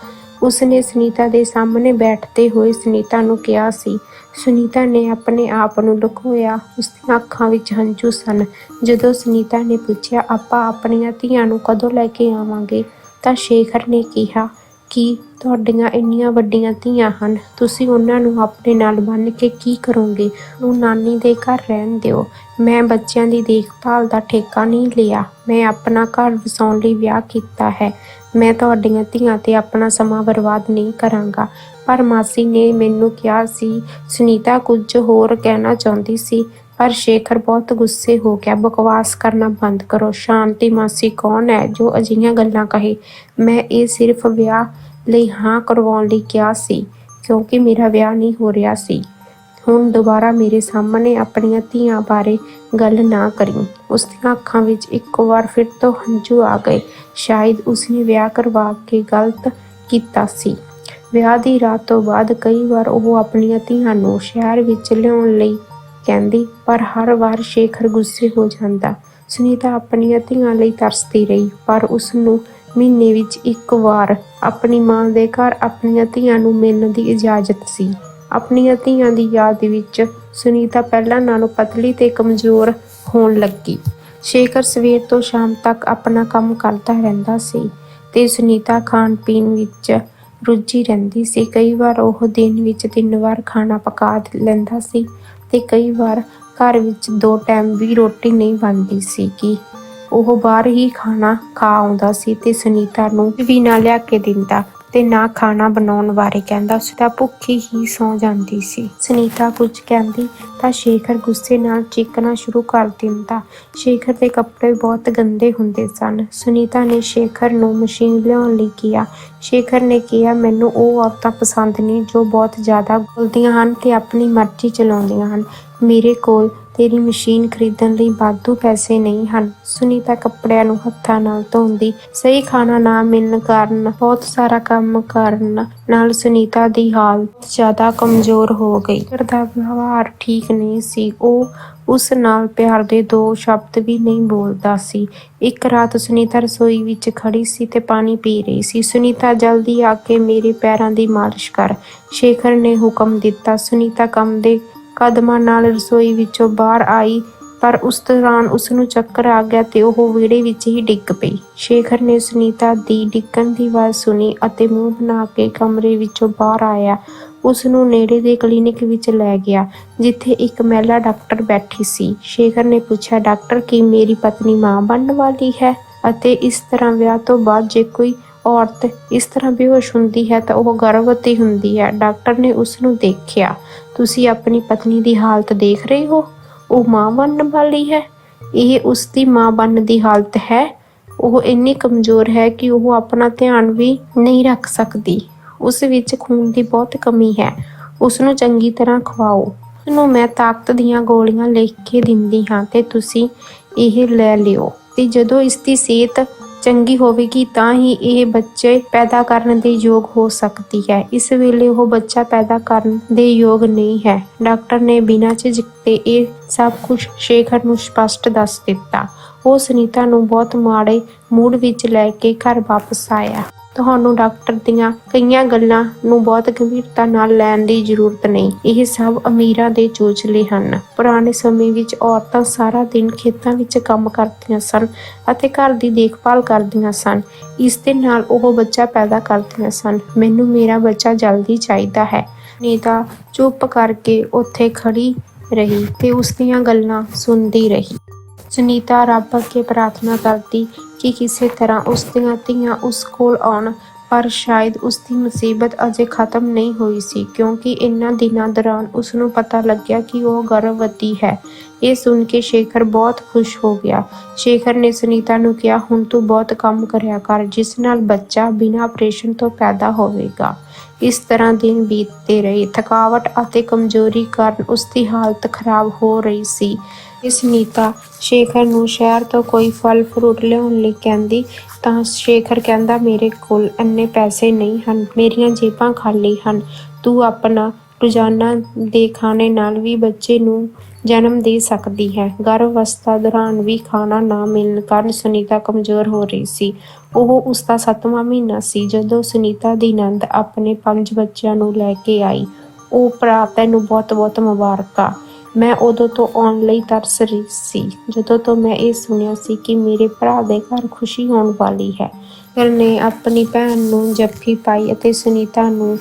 ਉਸਨੇ ਸੁਨੀਤਾ ਦੇ ਸਾਹਮਣੇ ਬੈਠਦੇ ਹੋਏ ਸੁਨੀਤਾ ਨੂੰ ਕਿਹਾ ਸੀ, ਸੁਨੀਤਾ ਨੇ ਆਪਣੇ ਆਪ ਨੂੰ ਲੁਕੋਇਆ। ਉਸ ਦੀਆਂ ਅੱਖਾਂ ਵਿੱਚ ਹੰਝੂ ਸਨ। ਜਦੋਂ ਸੁਨੀਤਾ ਨੇ ਪੁੱਛਿਆ, ਆਪਾਂ ਆਪਣੀਆਂ ਧੀਆਂ ਨੂੰ ਕਦੋਂ ਲੈ ਕੇ ਆਵਾਂਗੇ? ਤਾਂ ਸ਼ੇਖਰ ਨੇ ਕਿਹਾ, ਕਿ ਤੁਹਾਡੀਆਂ ਇੰਨੀਆਂ ਵੱਡੀਆਂ ਧੀਆਂ ਹਨ? ਤੁਸੀਂ ਉਹਨਾਂ ਨੂੰ ਆਪਣੇ ਨਾਲ ਬੰਨ੍ਹ ਕੇ ਕੀ ਕਰੋਗੇ? ਉਹ ਨਾਨੀ ਦੇ ਘਰ ਰਹਿਣ ਦਿਓ। ਮੈਂ ਬੱਚਿਆਂ ਦੀ ਦੇਖਭਾਲ ਦਾ ਠੇਕਾ ਨਹੀਂ ਲਿਆ। ਮੈਂ ਆਪਣਾ ਘਰ ਵਸਾਉਣ ਲਈ ਵਿਆਹ ਕੀਤਾ ਹੈ। ਮੈਂ ਤੁਹਾਡੀਆਂ ਧੀਆਂ ਤੇ ਆਪਣਾ ਸਮਾਂ ਬਰਬਾਦ ਨਹੀਂ ਕਰਾਂਗਾ। ਪਰ ਮਾਸੀ ਨੇ ਮੈਨੂੰ ਕਿਹਾ ਸੀ, ਸੁਨੀਤਾ ਕੁਝ ਹੋਰ ਕਹਿਣਾ ਚਾਹੁੰਦੀ ਸੀ, ਪਰ ਸ਼ੇਖਰ ਬਹੁਤ ਗੁੱਸੇ ਹੋ ਗਿਆ। ਬਕਵਾਸ ਕਰਨਾ ਬੰਦ ਕਰੋ। ਸ਼ਾਂਤੀ ਮਾਸੀ, ਕੌਣ ਹੈ ਜੋ ਅਜਿਹੀਆਂ ਗੱਲਾਂ ਕਹੇ? ਮੈਂ ਇਹ ਸਿਰਫ ਵਿਆਹ ਲਈ ਹਾਂ ਕਰਵਾਉਣ ਲਈ ਕਿਹਾ ਸੀ, ਕਿਉਂਕਿ ਮੇਰਾ ਵਿਆਹ ਨਹੀਂ ਹੋ ਰਿਹਾ ਸੀ। ਹੁਣ ਦੁਬਾਰਾ ਮੇਰੇ ਸਾਹਮਣੇ ਆਪਣੀਆਂ ਧੀਆਂ ਬਾਰੇ ਗੱਲ ਨਾ ਕਰੀ ਉਸ ਦੀਆਂ ਅੱਖਾਂ ਵਿੱਚ ਇੱਕ ਵਾਰ ਫਿਰ ਤੋਂ ਹੰਝੂ ਆ ਗਏ। ਸ਼ਾਇਦ ਉਸਨੇ ਵਿਆਹ ਕਰਵਾ ਕੇ ਗਲਤ ਕੀਤਾ ਸੀ। ਵਿਆਹ ਦੀ ਰਾਤ ਤੋਂ ਬਾਅਦ ਕਈ ਵਾਰ ਉਹ ਆਪਣੀਆਂ ਧੀਆਂ ਨੂੰ ਸ਼ਹਿਰ ਵਿੱਚ ਲਿਆਉਣ ਲਈ ਕਹਿੰਦੀ, ਪਰ ਹਰ ਵਾਰ ਸ਼ੇਖਰ ਗੁੱਸੇ ਹੋ ਜਾਂਦਾ। ਸੁਨੀਤਾ ਆਪਣੀਆਂ ਧੀਆਂ ਲਈ ਤਰਸਦੀ ਰਹੀ, ਪਰ ਉਸ ਨੂੰ ਮਹੀਨੇ ਵਿੱਚ ਇੱਕ ਵਾਰ ਆਪਣੀ ਮਾਂ ਦੇ ਘਰ ਆਪਣੀਆਂ ਧੀਆਂ ਨੂੰ ਮਿਲਣ ਦੀ ਇਜਾਜ਼ਤ ਸੀ। ਆਪਣੀਆਂ ਧੀਆਂ ਦੀ ਯਾਦ ਵਿੱਚ ਸੁਨੀਤਾ ਪਹਿਲਾਂ ਨਾਲੋਂ ਪਤਲੀ ਤੇ ਕਮਜ਼ੋਰ ਹੋਣ ਲੱਗੀ। ਸ਼ੇਖਰ ਸਵੇਰ ਤੋਂ ਸ਼ਾਮ ਤੱਕ ਆਪਣਾ ਕੰਮ ਕਰਦਾ ਰਹਿੰਦਾ ਸੀ ਤੇ ਸੁਨੀਤਾ ਖਾਣ ਪੀਣ ਵਿੱਚ ਰੁੱਝੀ ਰਹਿੰਦੀ ਸੀ। ਕਈ ਵਾਰ ਉਹ ਦਿਨ ਵਿੱਚ ਤਿੰਨ ਵਾਰ ਖਾਣਾ ਪਕਾ ਲੈਂਦਾ ਸੀ ਤੇ ਕਈ ਵਾਰ ਘਰ ਵਿੱਚ ਦੋ ਟਾਈਮ ਵੀ ਰੋਟੀ ਨਹੀਂ ਬਣਦੀ ਸੀ ਕਿ ਉਹ ਬਾਹਰ ਹੀ ਖਾਣਾ ਖਾ ਆਉਂਦਾ ਸੀ ਤੇ ਸੁਨੀਤਾ ਨੂੰ ਵੀ ਨਾ ਲਿਆ ਕੇ ਦਿੰਦਾ। ਤੇ ਨਾ ਖਾਣਾ ਬਣਾਉਣ ਬਾਰੇ ਕਹਿੰਦਾ। ਉਸ ਤਾਂ ਭੁੱਖੀ ਹੀ ਸੌ ਜਾਂਦੀ ਸੀ। ਸੁਨੀਤਾ ਕੁਝ ਕਹਿੰਦੀ, ਤਾਂ ਸ਼ੇਖਰ ਗੁੱਸੇ ਨਾਲ ਚੀਕਣਾ ਸ਼ੁਰੂ ਕਰ ਦਿੰਦਾ। ਸ਼ੇਖਰ ਦੇ ਕੱਪੜੇ ਬਹੁਤ ਗੰਦੇ ਹੁੰਦੇ ਸਨ। ਸੁਨੀਤਾ ਨੇ ਸ਼ੇਖਰ ਨੂੰ ਮਸ਼ੀਨ ਲਿਆਉਣ ਲਈ ਕਿਹਾ। ਸ਼ੇਖਰ ਨੇ ਕਿਹਾ, ਮੈਨੂੰ ਉਹ ਔਰਤਾਂ ਪਸੰਦ ਨਹੀਂ ਜੋ ਬਹੁਤ ਜ਼ਿਆਦਾ ਬੋਲਦੀਆਂ ਹਨ ਤੇ ਆਪਣੀ ਮਰਜ਼ੀ ਚਲਾਉਂਦੀਆਂ ਹਨ। ਮੇਰੇ ਕੋਲ ਤੇਰੀ ਮਸ਼ੀਨ ਖਰੀਦਣ ਲਈ ਵਾਧੂ ਪੈਸੇ ਨਹੀਂ ਹਨ। ਸੁਨੀਤਾ ਕੱਪੜਿਆਂ ਨੂੰ ਹੱਥਾਂ ਨਾਲ ਧੋਂਦੀ। ਸਹੀ ਖਾਣਾ ਨਾ ਮਿਲਣ ਕਾਰਨ ਬਹੁਤ ਸਾਰਾ ਕੰਮ ਕਰਨ ਨਾਲ ਸੁਨੀਤਾ ਦੀ ਹਾਲਤ ਜ਼ਿਆਦਾ ਕਮਜ਼ੋਰ ਹੋ ਗਈ। ਘਰ ਦਾ ਵਿਵਹਾਰ ਠੀਕ ਨਹੀਂ ਸੀ। ਉਹ ਉਸ ਨਾਲ ਪਿਆਰ ਦੇ ਦੋ ਸ਼ਬਦ ਵੀ ਨਹੀਂ ਬੋਲਦਾ ਸੀ। ਇੱਕ ਰਾਤ ਸੁਨੀਤਾ ਰਸੋਈ ਵਿੱਚ ਖੜੀ ਸੀ ਤੇ ਪਾਣੀ ਪੀ ਰਹੀ ਸੀ। ਸੁਨੀਤਾ, ਜਲਦੀ ਆ ਕੇ ਮੇਰੇ ਪੈਰਾਂ ਦੀ ਮਾਲਿਸ਼ ਕਰ। ਸ਼ੇਖਰ ਨੇ ਹੁਕਮ ਦਿੱਤਾ। ਸੁਨੀਤਾ ਕੰਮ ਦੇ ਕਦਮਾਂ ਨਾਲ ਰਸੋਈ ਵਿੱਚੋਂ ਬਾਹਰ ਆਈ, ਪਰ ਉਸ ਦੌਰਾਨ ਉਸ ਨੂੰ ਚੱਕਰ ਆ ਗਿਆ ਤੇ ਉਹ ਵਿਹੜੇ ਵਿੱਚ ਹੀ ਡਿੱਗ ਪਈ। ਸ਼ੇਖਰ ਨੇ ਸੁਨੀਤਾ ਦੀ ਡਿੱਗਣ ਦੀ ਆਵਾਜ਼ ਸੁਣੀ ਅਤੇ ਮੂੰਹ ਬਣਾ ਕੇ ਕਮਰੇ ਵਿੱਚੋਂ ਬਾਹਰ ਆਇਆ। ਉਸ ਨੂੰ ਨੇੜੇ ਦੇ ਕਲੀਨਿਕ ਵਿੱਚ ਲੈ ਗਿਆ, ਜਿੱਥੇ ਇੱਕ ਮਹਿਲਾ ਡਾਕਟਰ ਬੈਠੀ ਸੀ। ਸ਼ੇਖਰ ਨੇ ਪੁੱਛਿਆ, ਡਾਕਟਰ, ਕੀ ਮੇਰੀ ਪਤਨੀ ਮਾਂ ਬਣਨ ਵਾਲੀ ਹੈ? ਅਤੇ ਇਸ ਤਰ੍ਹਾਂ ਵਿਆਹ ਤੋਂ ਬਾਅਦ ਜੇ ਕੋਈ ਔਰਤ ਇਸ ਤਰ੍ਹਾਂ ਬੇਹੋਸ਼ ਹੁੰਦੀ ਹੈ ਤਾਂ ਉਹ ਗਰਭਵਤੀ ਹੁੰਦੀ ਹੈ। ਡਾਕਟਰ ਨੇ ਉਸ ਨੂੰ ਦੇਖਿਆ। ਤੁਸੀਂ ਆਪਣੀ ਪਤਨੀ ਦੀ ਹਾਲਤ ਦੇਖ ਰਹੇ ਹੋ? ਉਹ ਮਾਂ ਬਣਨ ਵਾਲੀ ਹੈ। ਇਹ ਉਸ ਦੀ ਮਾਂ ਬਣਨ ਦੀ ਹਾਲਤ ਹੈ। ਉਹ ਇੰਨੀ ਕਮਜ਼ੋਰ ਹੈ ਕਿ ਉਹ ਆਪਣਾ ਧਿਆਨ ਵੀ ਨਹੀਂ ਰੱਖ ਸਕਦੀ। ਉਸ ਵਿੱਚ ਖੂਨ ਦੀ ਬਹੁਤ ਕਮੀ ਹੈ। ਉਸ ਨੂੰ ਚੰਗੀ ਤਰ੍ਹਾਂ ਖਵਾਓ। ਉਸ ਨੂੰ ਮੈਂ ਤਾਕਤ ਦੀਆਂ ਗੋਲੀਆਂ ਲਿਖ ਕੇ ਦਿੰਦੀ ਹਾਂ ਤੇ ਤੁਸੀਂ ਇਹ ਲੈ ਲਿਓ। ਤੇ ਜਦੋਂ ਇਸ ਦੀ ਸਿਹਤ ਚੰਗੀ ਹੋਵੇਗੀ, ਤਾਂ ਹੀ ਇਹ ਬੱਚੇ ਪੈਦਾ ਕਰਨ ਦੇ ਯੋਗ ਹੋ ਸਕਦੀ ਹੈ। ਇਸ ਵੇਲੇ ਉਹ ਬੱਚਾ ਪੈਦਾ ਕਰਨ ਦੇ ਯੋਗ ਨਹੀਂ ਹੈ। ਡਾਕਟਰ ਨੇ ਬਿਨਾਂ ਝਿਜਕ ਤੇ ਇਹ ਸਭ ਕੁਝ ਸ਼ੇਖਰ ਨੂੰ ਸਪਸ਼ਟ ਦੱਸ ਦਿੱਤਾ। ਉਹ ਸੁਨੀਤਾ ਨੂੰ ਬਹੁਤ ਮਾੜੇ ਮੂਡ ਵਿੱਚ ਲੈ ਕੇ ਘਰ ਵਾਪਸ ਆਇਆ। ਤੁਹਾਨੂੰ ਡਾਕਟਰ ਦੀਆਂ ਕਈਆਂ ਗੱਲਾਂ ਨੂੰ ਬਹੁਤ ਗੰਭੀਰਤਾ ਨਾਲ ਲੈਣ ਦੀ ਜ਼ਰੂਰਤ ਨਹੀਂ। ਇਹ ਸਭ ਅਮੀਰਾਂ ਦੇ ਚੋਚਲੇ ਹਨ। ਪੁਰਾਣੇ ਸਮੇਂ ਵਿੱਚ ਔਰਤਾਂ ਸਾਰਾ ਦਿਨ ਖੇਤਾਂ ਵਿੱਚ ਕੰਮ ਕਰਦੀਆਂ ਸਨ ਅਤੇ ਘਰ ਦੀ ਦੇਖਭਾਲ ਕਰਦੀਆਂ ਸਨ। ਇਸ ਦੇ ਨਾਲ ਉਹ ਬੱਚਾ ਪੈਦਾ ਕਰਦੀਆਂ ਸਨ। ਮੈਨੂੰ ਮੇਰਾ ਬੱਚਾ ਜਲਦੀ ਚਾਹੀਦਾ ਹੈ। ਨੀਤਾ ਚੁੱਪ ਕਰਕੇ ਉੱਥੇ ਖੜੀ ਰਹੀ ਤੇ ਉਸ ਦੀਆਂ ਗੱਲਾਂ ਸੁਣਦੀ ਰਹੀ। ਸੁਨੀਤਾ ਰੱਬ ਅੱਗੇ ਪ੍ਰਾਰਥਨਾ ਕਰਦੀ ਕਿ ਕਿਸੇ ਤਰ੍ਹਾਂ ਉਸ ਦੀਆਂ ਧੀਆਂ ਉਸ ਕੋਲ ਆਉਣ, ਪਰ ਸ਼ਾਇਦ ਉਸ ਦੀ ਮੁਸੀਬਤ ਅਜੇ ਖਤਮ ਨਹੀਂ ਹੋਈ ਸੀ, ਕਿਉਂਕਿ ਇਨ੍ਹਾਂ ਦਿਨਾਂ ਦੌਰਾਨ ਉਸ ਨੂੰ ਪਤਾ ਲੱਗਿਆ ਕਿ ਉਹ ਗਰਭਵਤੀ ਹੈ। ਇਹ ਸੁਣ ਕੇ ਸ਼ੇਖਰ ਬਹੁਤ ਖੁਸ਼ ਹੋ ਗਿਆ। ਸ਼ੇਖਰ ਨੇ ਸੁਨੀਤਾ ਨੂੰ ਕਿਹਾ, ਹੁਣ ਤੂੰ ਬਹੁਤ ਕੰਮ ਕਰਿਆ ਕਰ, ਜਿਸ ਨਾਲ ਬੱਚਾ ਬਿਨਾਂ ਆਪਰੇਸ਼ਨ ਤੋਂ ਪੈਦਾ ਹੋਵੇਗਾ। ਇਸ ਤਰ੍ਹਾਂ ਦਿਨ ਬੀਤਦੇ ਰਹੇ। ਥਕਾਵਟ ਅਤੇ ਕਮਜ਼ੋਰੀ ਕਾਰਨ ਉਸ ਦੀ ਹਾਲਤ ਖਰਾਬ ਹੋ ਰਹੀ ਸੀ। ਇਸ ਨੀਤਾ ਸ਼ੇਖਰ ਨੂੰ ਸ਼ਹਿਰ ਤੋਂ ਕੋਈ ਫਲ ਫਰੂਟ ਲਿਆਉਣ ਲਈ ਕਹਿੰਦੀ, ਤਾਂ ਸ਼ੇਖਰ ਕਹਿੰਦਾ, ਮੇਰੇ ਕੋਲ ਇੰਨੇ ਪੈਸੇ ਨਹੀਂ ਹਨ, ਮੇਰੀਆਂ ਜੇਬਾਂ ਖਾਲੀ ਹਨ। ਤੂੰ ਆਪਣਾ ਰੋਜ਼ਾਨਾ ਦੇ ਖਾਣੇ ਨਾਲ ਵੀ ਬੱਚੇ ਨੂੰ ਜਨਮ ਦੇ ਸਕਦੀ ਹੈ। ਗਰਭ ਅਵਸਥਾ ਦੌਰਾਨ ਵੀ ਖਾਣਾ ਨਾ ਮਿਲਣ ਕਾਰਨ ਸੁਨੀਤਾ ਕਮਜ਼ੋਰ ਹੋ ਰਹੀ ਸੀ। ਉਹ ਉਸ ਦਾ ਸੱਤਵਾਂ ਮਹੀਨਾ ਸੀ। ਜਦੋਂ ਸੁਨੀਤਾ ਦੀ ਨੰਦ ਆਪਣੇ ਪੰਜ ਬੱਚਿਆਂ ਨੂੰ ਲੈ ਕੇ ਆਈ, ਉਹ ਭਰਾ, ਤੈਨੂੰ ਬਹੁਤ-ਬਹੁਤ ਮੁਬਾਰਕਾਂ। ਮੈਂ ਉਦੋਂ ਤੋਂ ਆਉਣ ਲਈ ਤਰਸ ਰਹੀ ਸੀ। ਜਦੋਂ ਤੋਂ ਮੈਂ ਇਹ ਸੁਣਿਆ ਸੀ ਕਿ ਮੇਰੇ ਭਰਾ ਦੇ ਘਰ ਖੁਸ਼ੀ ਹੋਣ ਵਾਲੀ ਹੈ ਫਿਰ ਨੇ ਆਪਣੀ ਭੈਣ ਨੂੰ ਜੱਫੀ ਪਾਈ ਅਤੇ ਸੁਨੀਤਾ ਨੂੰ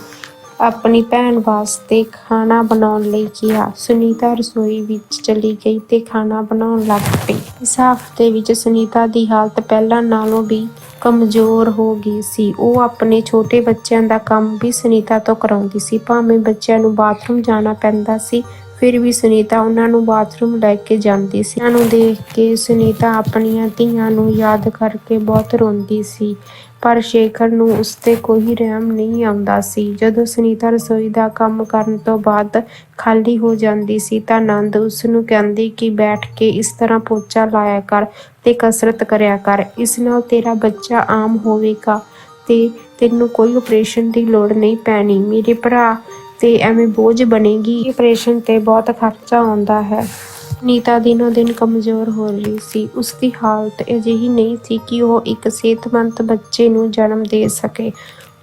ਆਪਣੀ ਭੈਣ ਵਾਸਤੇ ਖਾਣਾ ਬਣਾਉਣ ਲਈ ਕਿਹਾ। ਸੁਨੀਤਾ ਰਸੋਈ ਵਿੱਚ ਚਲੀ ਗਈ ਤੇ ਖਾਣਾ ਬਣਾਉਣ ਲੱਗ ਪਈ। ਇਸ ਹਫ਼ਤੇ ਵਿੱਚ ਸੁਨੀਤਾ ਦੀ ਹਾਲਤ ਪਹਿਲਾਂ ਨਾਲੋਂ ਵੀ ਕਮਜ਼ੋਰ ਹੋ ਗਈ ਸੀ। ਉਹ ਆਪਣੇ ਛੋਟੇ ਬੱਚਿਆਂ ਦਾ ਕੰਮ ਵੀ ਸੁਨੀਤਾ ਤੋਂ ਕਰਾਉਂਦੀ ਸੀ। ਭਾਵੇਂ ਬੱਚਿਆਂ ਨੂੰ ਬਾਥਰੂਮ ਜਾਣਾ ਪੈਂਦਾ ਸੀ, ਫਿਰ ਵੀ ਸੁਨੀਤਾ ਉਹਨਾਂ ਨੂੰ ਬਾਥਰੂਮ ਲੈ ਕੇ ਜਾਂਦੀ ਸੀ। ਉਹਨਾਂ ਨੂੰ ਦੇਖ ਕੇ ਸੁਨੀਤਾ ਆਪਣੀਆਂ ਧੀਆਂ ਨੂੰ ਯਾਦ ਕਰਕੇ ਬਹੁਤ ਰੋਂਦੀ ਸੀ। ਪਰ ਸ਼ੇਖਰ ਨੂੰ ਉਸ ਤੇ ਕੋਈ ਰਹਿਮ ਨਹੀਂ ਆਉਂਦਾ ਸੀ। ਜਦੋਂ ਸੁਨੀਤਾ ਰਸੋਈ ਦਾ ਕੰਮ ਕਰਨ ਤੋਂ ਬਾਅਦ ਖਾਲੀ ਹੋ ਜਾਂਦੀ ਸੀ ਤਾਂ ਆਨੰਦ ਉਸ ਨੂੰ ਕਹਿੰਦੀ ਕਿ ਬੈਠ ਕੇ ਇਸ ਤਰ੍ਹਾਂ ਪੋਚਾ ਲਾਇਆ ਕਰ ਤੇ ਕਸਰਤ ਕਰਿਆ ਕਰ। ਇਸ ਨਾਲ ਤੇਰਾ ਬੱਚਾ ਆਮ ਹੋਵੇਗਾ ਤੇ ਤੈਨੂੰ ਕੋਈ ਆਪਰੇਸ਼ਨ ਦੀ ਲੋੜ ਨਹੀਂ ਪੈਣੀ। ਮੇਰੇ ਭਰਾ, ਤੇ ਐਵੇਂ ਬੋਝ ਬਣੇਗੀ। ਆਪਰੇਸ਼ਨ ਤੇ ਬਹੁਤ ਖਰਚਾ ਆਉਂਦਾ ਹੈ। ਨੀਤਾ ਦਿਨੋ ਦਿਨ ਕਮਜ਼ੋਰ ਹੋ ਰਹੀ ਸੀ। ਉਸ ਦੀ ਹਾਲਤ ਅਜਿਹੀ ਨਹੀਂ ਸੀ ਕਿ ਉਹ ਇੱਕ ਸਿਹਤਮੰਦ ਬੱਚੇ ਨੂੰ ਜਨਮ ਦੇ ਸਕੇ।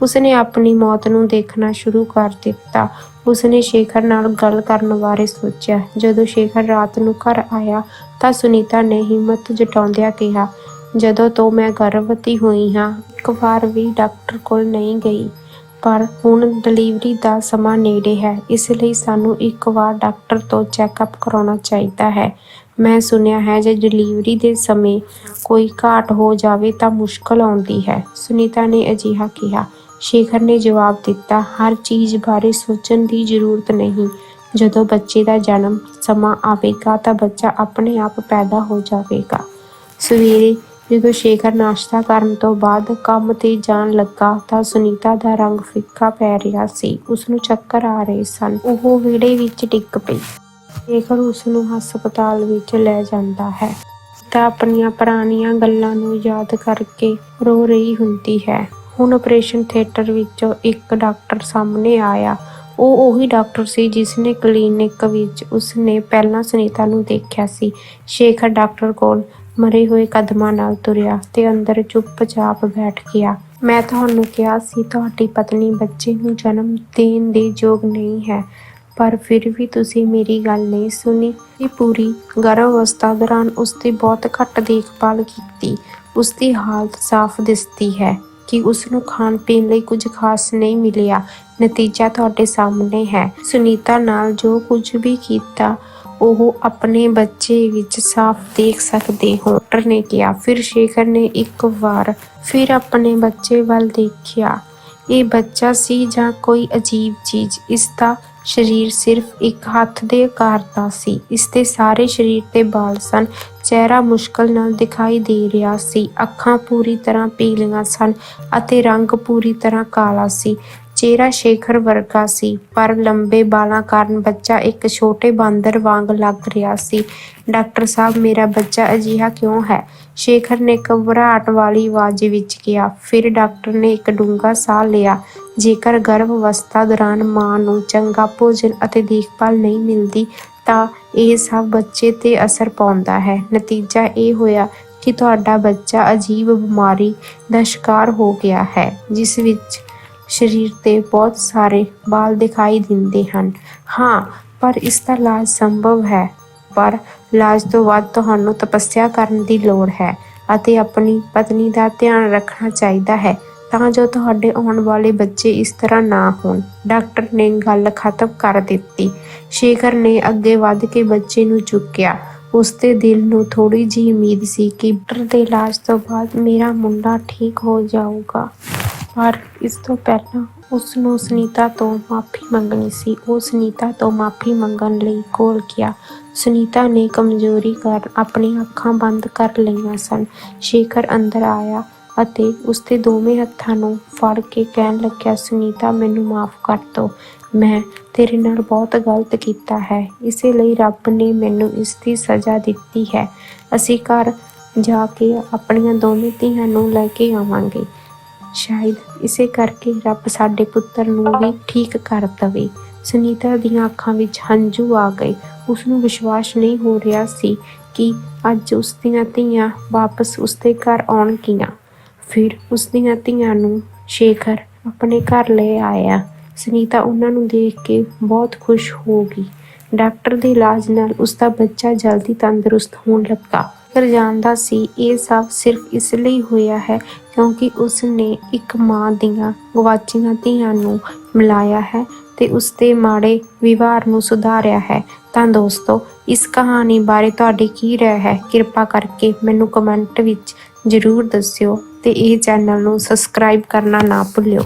ਉਸਨੇ ਆਪਣੀ ਮੌਤ ਨੂੰ ਦੇਖਣਾ ਸ਼ੁਰੂ ਕਰ ਦਿੱਤਾ। ਉਸਨੇ ਸ਼ੇਖਰ ਨਾਲ ਗੱਲ ਕਰਨ ਬਾਰੇ ਸੋਚਿਆ। ਜਦੋਂ ਸ਼ੇਖਰ ਰਾਤ ਨੂੰ ਘਰ ਆਇਆ ਤਾਂ ਸੁਨੀਤਾ ਨੇ ਹਿੰਮਤ ਜਟਾਉਂਦਿਆਂ ਕਿਹਾ, ਜਦੋਂ ਤੋਂ ਮੈਂ ਗਰਭਵਤੀ ਹੋਈ ਹਾਂ, ਇੱਕ ਵਾਰ ਵੀ ਡਾਕਟਰ ਕੋਲ ਨਹੀਂ ਗਈ। ਪਰ ਹੁਣ ਡਿਲੀਵਰੀ ਦਾ ਸਮਾਂ ਨੇੜੇ ਹੈ, ਇਸ ਲਈ ਸਾਨੂੰ ਇੱਕ ਵਾਰ ਡਾਕਟਰ ਤੋਂ ਚੈੱਕਅਪ ਕਰਾਉਣਾ ਚਾਹੀਦਾ ਹੈ। ਮੈਂ ਸੁਣਿਆ ਹੈ, ਜੇ ਡਿਲੀਵਰੀ ਦੇ ਸਮੇਂ ਕੋਈ ਘਾਟ ਹੋ ਜਾਵੇ ਤਾਂ ਮੁਸ਼ਕਲ ਆਉਂਦੀ ਹੈ। ਸੁਨੀਤਾ ਨੇ ਅਜਿਹਾ ਕਿਹਾ। ਸ਼ੇਖਰ ਨੇ ਜਵਾਬ ਦਿੱਤਾ, ਹਰ ਚੀਜ਼ ਬਾਰੇ ਸੋਚਣ ਦੀ ਜ਼ਰੂਰਤ ਨਹੀਂ। ਜਦੋਂ ਬੱਚੇ ਦਾ ਜਨਮ ਸਮਾਂ ਆਵੇਗਾ ਤਾਂ ਬੱਚਾ ਆਪਣੇ ਆਪ ਪੈਦਾ ਹੋ ਜਾਵੇਗਾ। ਸਵੇਰੇ ਜਦੋਂ ਸ਼ੇਖਰ ਨਾਸ਼ਤਾ ਕਰਨ ਤੋਂ ਬਾਅਦ ਕੰਮ ਤੇ ਜਾਣ ਲੱਗਾ ਤਾਂ ਸੁਨੀਤਾ ਦਾ ਰੰਗ ਫਿੱਕਾ ਪੈ ਰਿਹਾ ਸੀ। ਉਸ ਨੂੰ ਚੱਕਰ ਆ ਰਹੇ ਸਨ। ਉਹ ਵਿਹੜੇ ਵਿੱਚ ਡਿੱਗ ਪਈ। ਸ਼ੇਖਰ ਉਸ ਨੂੰ ਹਸਪਤਾਲ ਵਿੱਚ ਲੈ ਜਾਂਦਾ ਹੈ। ਤਾਂ ਆਪਣੀਆਂ ਪੁਰਾਣੀਆਂ ਗੱਲਾਂ ਨੂੰ ਯਾਦ ਕਰਕੇ ਰੋ ਰਹੀ ਹੁੰਦੀ ਹੈ। ਹੁਣ ਆਪਰੇਸ਼ਨ ਥੀਏਟਰ ਵਿੱਚੋਂ ਇੱਕ ਡਾਕਟਰ ਸਾਹਮਣੇ ਆਇਆ। ਉਹ ਉਹੀ ਡਾਕਟਰ ਸੀ ਜਿਸ ਨੇ ਕਲੀਨਿਕ ਵਿੱਚ ਉਸਨੇ ਪਹਿਲਾਂ ਸੁਨੀਤਾ ਨੂੰ ਦੇਖਿਆ ਸੀ। ਸ਼ੇਖਰ ਡਾਕਟਰ ਕੋਲ ਮਰੇ ਹੋਏ ਕਦਮਾਂ ਨਾਲ ਤੁਰਿਆ ਤੇ ਅੰਦਰ ਚੁੱਪਚਾਪ ਬੈਠ ਗਿਆ। ਮੈਂ ਤੁਹਾਨੂੰ ਕਿਹਾ ਸੀ, ਤੁਹਾਡੀ ਪਤਨੀ ਬੱਚੇ ਨੂੰ ਜਨਮ ਦੇਣ ਦੇ ਯੋਗ ਨਹੀਂ ਹੈ, ਪਰ ਫਿਰ ਵੀ ਤੁਸੀਂ ਮੇਰੀ ਗੱਲ ਨਹੀਂ ਸੁਣੀ। ਇਹ ਪੂਰੀ ਗਰਭ ਅਵਸਥਾ ਦੌਰਾਨ ਉਸ ਦੀ ਬਹੁਤ ਘੱਟ ਦੇਖਭਾਲ ਕੀਤੀ। ਉਸ ਦੀ ਹਾਲਤ ਸਾਫ਼ ਦਿਸਦੀ ਹੈ ਕਿ ਉਸ ਨੂੰ ਖਾਣ ਪੀਣ ਲਈ ਕੁਝ ਖਾਸ ਨਹੀਂ ਮਿਲਿਆ। ਨਤੀਜਾ ਤੁਹਾਡੇ ਸਾਹਮਣੇ ਹੈ। ਸੁਨੀਤਾ ਨਾਲ ਜੋ ਕੁਝ ਵੀ ਕੀਤਾ ਉਹ ਆਪਣੇ ਬੱਚੇ ਵਿੱਚ ਸਾਫ਼ ਦੇਖ ਸਕਦੇ ਹੋ ਡਾਕਟਰ ਨੇ ਕਿਹਾ, ਫਿਰ ਸ਼ੇਖਰ ਨੇ ਇੱਕ ਵਾਰ ਫਿਰ ਆਪਣੇ ਬੱਚੇ ਵੱਲ ਦੇਖਿਆ। ਇਹ ਬੱਚਾ ਸੀ ਜਾਂ ਕੋਈ ਅਜੀਬ ਚੀਜ਼? ਇਸ ਦਾ ਸਰੀਰ ਸਿਰਫ ਇੱਕ ਹੱਥ ਦੇ ਆਕਾਰ ਦਾ ਸੀ। ਇਸ ਦੇ ਸਾਰੇ ਸਰੀਰ ਤੇ ਵਾਲ ਸਨ। ਚਿਹਰਾ ਮੁਸ਼ਕਲ ਨਾਲ ਦਿਖਾਈ ਦੇ ਰਿਹਾ ਸੀ। ਅੱਖਾਂ ਪੂਰੀ ਤਰ੍ਹਾਂ ਪੀਲੀਆਂ ਸਨ ਅਤੇ ਰੰਗ ਪੂਰੀ ਤਰ੍ਹਾਂ ਕਾਲਾ ਸੀ। ਚਿਹਰਾ ਸ਼ੇਖਰ ਵਰਗਾ ਸੀ, ਪਰ ਲੰਬੇ ਬਾਲਾਂ ਕਾਰਨ ਬੱਚਾ ਇੱਕ ਛੋਟੇ ਬਾਂਦਰ ਵਾਂਗ ਲੱਗ ਰਿਹਾ ਸੀ। ਡਾਕਟਰ ਸਾਹਿਬ, ਮੇਰਾ ਬੱਚਾ ਅਜਿਹਾ ਕਿਉਂ ਹੈ? ਸ਼ੇਖਰ ਨੇ ਘਬਰਾਹਟ ਵਾਲੀ ਆਵਾਜ਼ ਵਿੱਚ ਕਿਹਾ। ਫਿਰ ਡਾਕਟਰ ਨੇ ਇੱਕ ਡੂੰਘਾ ਸਾਹ ਲਿਆ। ਜੇਕਰ ਗਰਭ ਅਵਸਥਾ ਦੌਰਾਨ ਮਾਂ ਨੂੰ ਚੰਗਾ ਭੋਜਨ ਅਤੇ ਦੇਖਭਾਲ ਨਹੀਂ ਮਿਲਦੀ, ਤਾਂ ਇਹ ਸਭ ਬੱਚੇ ਤੇ ਅਸਰ ਪਾਉਂਦਾ ਹੈ। ਨਤੀਜਾ ਇਹ ਹੋਇਆ ਕਿ ਤੁਹਾਡਾ ਬੱਚਾ ਅਜੀਬ ਬਿਮਾਰੀ ਦਾ ਸ਼ਿਕਾਰ ਹੋ ਗਿਆ ਹੈ, ਜਿਸ ਵਿੱਚ ਸਰੀਰ ਤੇ ਬਹੁਤ ਸਾਰੇ ਵਾਲ ਦਿਖਾਈ ਦਿੰਦੇ ਹਨ। ਹਾਂ, ਪਰ ਇਸ ਦਾ ਇਲਾਜ ਸੰਭਵ ਹੈ। ਪਰ ਇਲਾਜ ਤੋਂ ਬਾਅਦ ਤੁਹਾਨੂੰ ਤਪੱਸਿਆ ਕਰਨ ਦੀ ਲੋੜ ਹੈ ਅਤੇ ਆਪਣੀ ਪਤਨੀ ਦਾ ਧਿਆਨ ਰੱਖਣਾ ਚਾਹੀਦਾ ਹੈ ਤਾਂ ਜੋ ਤੁਹਾਡੇ ਆਉਣ ਵਾਲੇ ਬੱਚੇ ਇਸ ਤਰ੍ਹਾਂ ਨਾ ਹੋਣ। ਡਾਕਟਰ ਨੇ ਗੱਲ ਖਤਮ ਕਰ ਦਿੱਤੀ। ਸ਼ੇਖਰ ਨੇ ਅੱਗੇ ਵੱਧ ਕੇ ਬੱਚੇ ਨੂੰ ਚੁੱਕਿਆ। ਉਸਦੇ ਦਿਲ ਨੂੰ ਥੋੜੀ ਜਿਹੀ ਉਮੀਦ ਸੀ ਕਿ ਡਾਕਟਰ ਦੇ ਇਲਾਜ ਤੋਂ ਬਾਅਦ ਮੇਰਾ ਮੁੰਡਾ ਠੀਕ ਹੋ ਜਾਊਗਾ। ਪਰ ਇਸ ਤੋਂ ਪਹਿਲਾਂ ਉਸ ਨੂੰ ਸੁਨੀਤਾ ਤੋਂ ਮਾਫੀ ਮੰਗਣੀ ਸੀ। ਉਹ ਸੁਨੀਤਾ ਤੋਂ ਮਾਫੀ ਮੰਗਣ ਲਈ ਕੋਲ ਗਿਆ। ਸੁਨੀਤਾ ਨੇ ਕਮਜ਼ੋਰੀ ਕਰ ਆਪਣੀਆਂ ਅੱਖਾਂ ਬੰਦ ਕਰ ਲਈਆਂ ਸਨ। ਸ਼ੇਖਰ ਅੰਦਰ ਆਇਆ ਅਤੇ ਉਸਦੇ ਦੋਵੇਂ ਹੱਥਾਂ ਨੂੰ ਫੜ ਕੇ ਕਹਿਣ ਲੱਗਿਆ, ਸੁਨੀਤਾ, ਮੈਨੂੰ ਮਾਫ ਕਰ ਦਿਓ ਮੈਂ ਤੇਰੇ ਨਾਲ ਬਹੁਤ ਗਲਤ ਕੀਤਾ ਹੈ। ਇਸੇ ਲਈ ਰੱਬ ਨੇ ਮੈਨੂੰ ਇਸ ਦੀ ਸਜ਼ਾ ਦਿੱਤੀ ਹੈ। ਅਸੀਂ ਘਰ ਜਾ ਕੇ ਆਪਣੀਆਂ ਦੋਵੇਂ ਧੀਆਂ ਨੂੰ ਲੈ ਕੇ ਆਵਾਂਗੇ। ਸ਼ਾਇਦ ਇਸੇ ਕਰਕੇ ਰੱਬ ਸਾਡੇ ਪੁੱਤਰ ਨੂੰ ਵੀ ਠੀਕ ਕਰ ਦਵੇ। ਸੁਨੀਤਾ ਦੀਆਂ ਅੱਖਾਂ ਵਿੱਚ ਹੰਝੂ ਆ ਗਏ। ਉਸ ਨੂੰ ਵਿਸ਼ਵਾਸ ਨਹੀਂ ਹੋ ਰਿਹਾ ਸੀ ਕਿ ਅੱਜ ਉਸ ਦੀਆਂ ਧੀਆਂ ਵਾਪਸ ਉਸ ਦੇ ਘਰ ਆਉਣਗੀਆਂ। ਫਿਰ ਉਸ ਦੀਆਂ ਧੀਆਂ ਨੂੰ ਸ਼ੇਖਰ ਆਪਣੇ ਘਰ ਲੈ ਆਇਆ। ਸੁਨੀਤਾ ਉਹਨਾਂ ਨੂੰ ਦੇਖ ਕੇ ਬਹੁਤ ਖੁਸ਼ ਹੋ ਗਈ। ਡਾਕਟਰ ਦੇ ਇਲਾਜ ਨਾਲ ਉਸ ਦਾ ਬੱਚਾ ਜਲਦੀ ਤੰਦਰੁਸਤ ਹੋਣ ਲੱਗਾ। ਪਰ ਜਾਣਦਾ ਸੀ। ਇਹ ਸਭ ਸਿਰਫ ਇਸ ਲਈ ਹੋਇਆ ਹੈ ਕਿਉਂਕਿ ਉਸ ਨੇ ਇੱਕ ਮਾਂ ਦੀਆਂ ਗਵਾਚੀਆਂ ਧੀਆਂ ਨੂੰ ਮਿਲਾਇਆ ਹੈ ਤੇ ਉਸ ਦੇ ਮਾੜੇ ਵਿਵਹਾਰ ਨੂੰ ਸੁਧਾਰਿਆ ਹੈ। ਤਾਂ ਦੋਸਤੋ, ਇਸ ਕਹਾਣੀ ਬਾਰੇ ਤੁਹਾਡੀ ਕੀ ਰਾਏ ਹੈ? ਕਿਰਪਾ ਕਰਕੇ ਮੈਨੂੰ ਕਮੈਂਟ ਵਿੱਚ ਜ਼ਰੂਰ ਦੱਸਿਓ ਤੇ ਇਹ ਚੈਨਲ ਨੂੰ ਸਬਸਕ੍ਰਾਈਬ ਕਰਨਾ ਨਾ ਭੁੱਲਿਓ।